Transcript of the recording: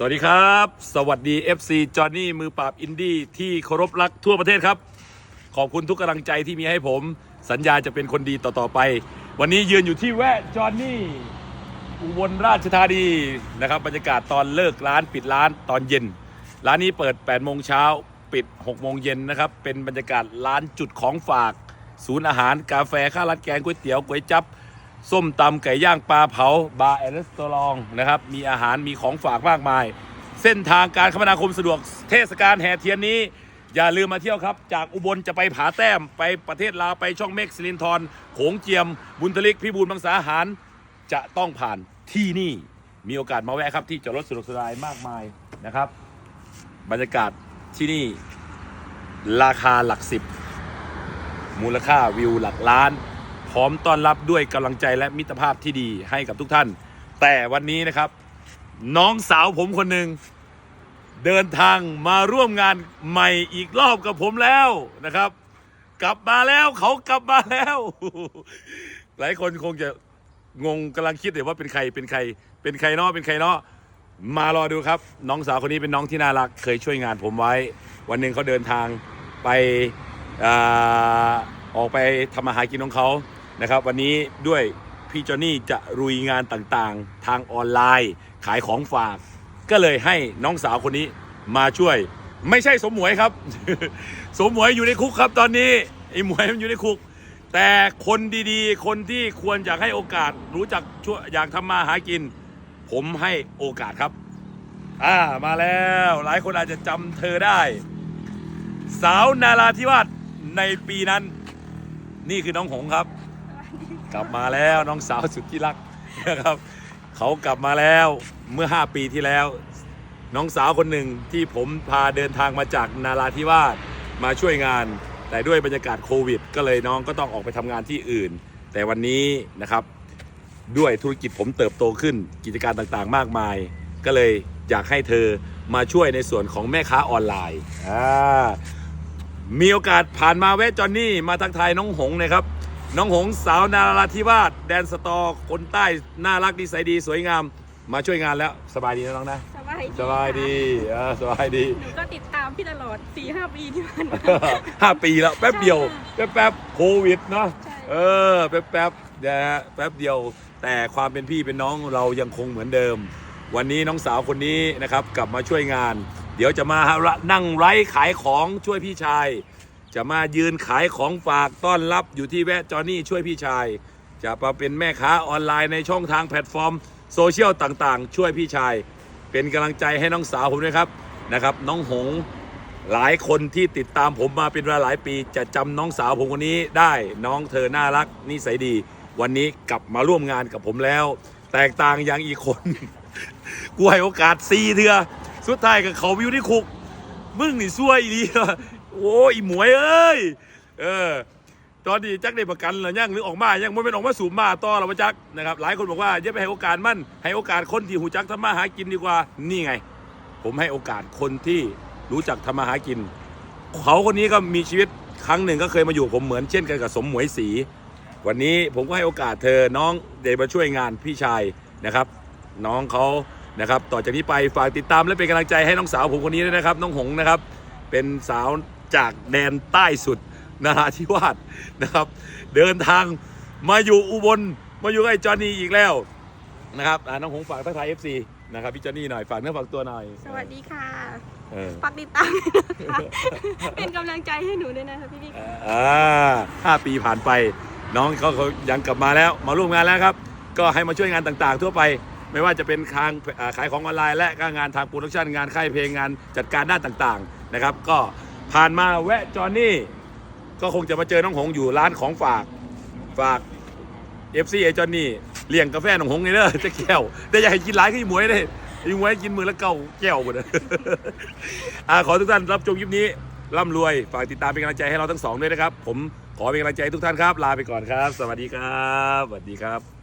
สวัสดีครับ สวัสดี FC จอห์นนี่มือปราบอินดี้ที่เคารพรักทั่วประเทศครับ ขอบคุณทุกกำลังใจที่มีให้ผม สัญญาจะเป็นคนดีต่อ ๆ ไป วันนี้ยืนอยู่ที่แวะจอห์นนี่อุบลราชธานีนะครับบรรยากาศตอนเลิกร้านปิดร้านตอนเย็น ร้านนี้เปิด8โมงเช้าปิด6โมงเย็นนะครับเป็นบรรยากาศร้านจุดของฝาก ศูนย์อาหาร กาแฟข้าวราดแกงก๋วยเตี๋ยวก๋วยจั๊บ ส้มตำไก่ย่างปลาเผา บาร์แอนด์รีสตอรองนะครับ มีอาหารมีของฝากมากมาย เส้นทางการคมนาคมสะดวกเทศกาลแห่เทียนนี้ อย่าลืมมาเที่ยวครับ จากอุบลจะไปผาแต้มไปประเทศลาว ไปช่องเมฆสิรินทรโขงเจียม บุญทลิกพิบูลมังสาหาร จะต้องผ่านที่นี่มีโอกาสมาแวะครับ ที่จอดรถสะดวกสบายมากมายนะครับ บรรยากาศที่นี่ราคาหลักสิบมูลค่าวิวหลักล้าน ร้อมต้อนรับด้วยกำลังใจและมิตรภาพที่ดีให้กับทุกท่าน แต่วันนี้นะครับ น้องสาวผมคนหนึ่งเดินทางมาร่วมงานใหม่อีกรอบกับผมแล้วนะครับ กลับมาแล้วเขากลับมาแล้ว หลายคนคงจะงงกำลังคิดเลยว่าเป็นใครเป็นใคร เป็นใครเนาะเป็นใครเนาะมารอดูครับ น้องสาวคนนี้เป็นน้องที่น่ารัก เคยช่วยงานผมไว้ วันหนึ่งเขาเดินทางไปอาออกไปทำอาหารกินของเขา นะครับ วันนี้ด้วยพี่จอห์นี่จะรุยงานต่างๆ ทางออนไลน์ ขายของฝาก ก็เลยให้น้องสาวคนนี้มาช่วย ไม่ใช่สมหมวยครับ สมหมวยอยู่ในคุกครับ ตอนนี้ไอ้หมวยมันอยู่ในคุก แต่คนดีๆ คนที่ควรอยากให้โอกาสรู้จักช่วยอยากทำมาหากิน ผมให้โอกาสครับ อ่ามาแล้ว หลายคนอาจจะจำเธอได้ สาวนาราธิวาสในปีนั้น นี่คือน้องหงครับ กลับมาแล้วน้องสาวสุดที่รักนะครับเขากลับมาแล้วเมื่อ 5 ปีที่แล้ว น้องสาวคนหนึ่งที่ผมพาเดินทางมาจากนาราธิวาสมาช่วยงาน แต่ด้วยบรรยากาศโควิด ก็เลยน้องก็ต้องออกไปทำงานที่อื่น แต่วันนี้นะครับ ด้วยธุรกิจผมเติบโตขึ้นกิจการต่างๆ มากมาย ก็เลยอยากให้เธอมาช่วยในส่วนของแม่ค้าออนไลน์อ่ามีโอกาสผ่านมาแวะจอนนี่มาทักทายน้องหงนะครับ น้องหงสาวนาราธิวาสแดนสตอคนใต้น่ารักดีใสยดีสวยงาม มาช่วยงานแล้วสบายดีนะน้องนะ สบายดีสบายดีเออสบายดี หนูก็ติดตามพี่ตลอด4ีหปีที่ผ่านมา ห้าปีแล้วแป๊บเดียวใช่แป๊บแป๊บๆโควิดเนาะใช่ เออแป๊บแป๊บๆนะฮะแป๊บเดียว แต่ความเป็นพี่เป็นน้องเรายังคงเหมือนเดิม วันนี้น้องสาวคนนี้นะครับกลับมาช่วยงาน เดี๋ยวจะมานั่งไร้ขายของช่วยพี่ชาย จะมายืนขายของฝากต้อนรับอยู่ที่แวะจอนี่ช่วยพี่ชาย จะมาเป็นแม่ค้าออนไลน์ในช่องทางแพลตฟอร์มโซเชียลต่างๆ ช่วยพี่ชาย เป็นกำลังใจให้น้องสาวผมด้วยครับนะครับ น้องหงหลายคนที่ติดตามผมมาเป็นเวลาหลายปี จะจำน้องสาวผมคนนี้ได้น้องเธอน่ารักนิสัยดี วันนี้กลับมาร่วมงานกับผมแล้ว แตกต่างอย่างอีกคนกูให้โอกาสซีเถื่อสุดท้ายกับเขาวิวที่คุก มึงนี่ซวยดี โอ้ยหมวยเอ้ยเออตอนนี้จักได้ประกันหรือยังหรือออกมายังไม่เป็นออกมาสูบมาต่อหรอวะจักนะครับหลายคนบอกว่าอย่าไปให้โอกาสมันให้โอกาสคนที่หูจักทำมาหากินดีกว่านี่ไง ผมให้โอกาสคนที่รู้จักทำมาหากิน เขาคนนี้ก็มีชีวิตครั้งหนึ่งก็เคยมาอยู่ผมเหมือนเช่นกันกับสมหมวยสี วันนี้ผมก็ให้โอกาสเธอน้องเดมาช่วยงานพี่ชายนะครับ น้องเขานะครับ ต่อจากนี้ไปฝากติดตามและเป็นกำลังใจให้น้องสาวผมคนนี้ด้วยนะครับ น้องหงนะครับ เป็นสาว จากแดนใต้สุดนาราธิวาสนะครับ เดินทางมาอยู่อุบลมาอยู่กับไอ้จอห์นนี่อีกแล้วนะครับอ่าน้องหงฝากทักทายเอฟซีนะครับพี่จอห์นนี่หน่อยฝากเนื้อฝากตัวหน่อย สวัสดีค่ะเออฝากติดตามด้วยนะคะเป็นกำลังใจให้หนูด้วยนะคะพี่พี่อ่าห้าปีผ่านไป น้องเขาเขายังกลับมาแล้วมาร่วมงานแล้วครับ ก็ให้มาช่วยงานต่างๆ ทั่วไปไม่ว่าจะเป็นทางอ่าขายของออนไลน์และก็งานทางโปรดักชันงานค่ายเพลงงานจัดการด้านต่างๆนะครับ ก็ ผ่านมาแวะจอนนี่ ก็คงจะมาเจอน้องหงอยู่ร้านของฝากฝากเอฟซีไอจอนนี่เลี้ยงกาแฟน้องหงนี่เด้อจะแก้วแต่อย่าให้กินหลายขี้มวยเลยขี้มวยกินมือละเก้าแก้วหมดเลยอ่าขอทุกท่านรับชมคลิปนี้ร่ำรวยฝากติดตามเป็นกำลังใจให้เราทั้งสองด้วยนะครับ ผมขอเป็นกำลังใจทุกท่านครับ ลาไปก่อนครับ สวัสดีครับสวัสดีครับ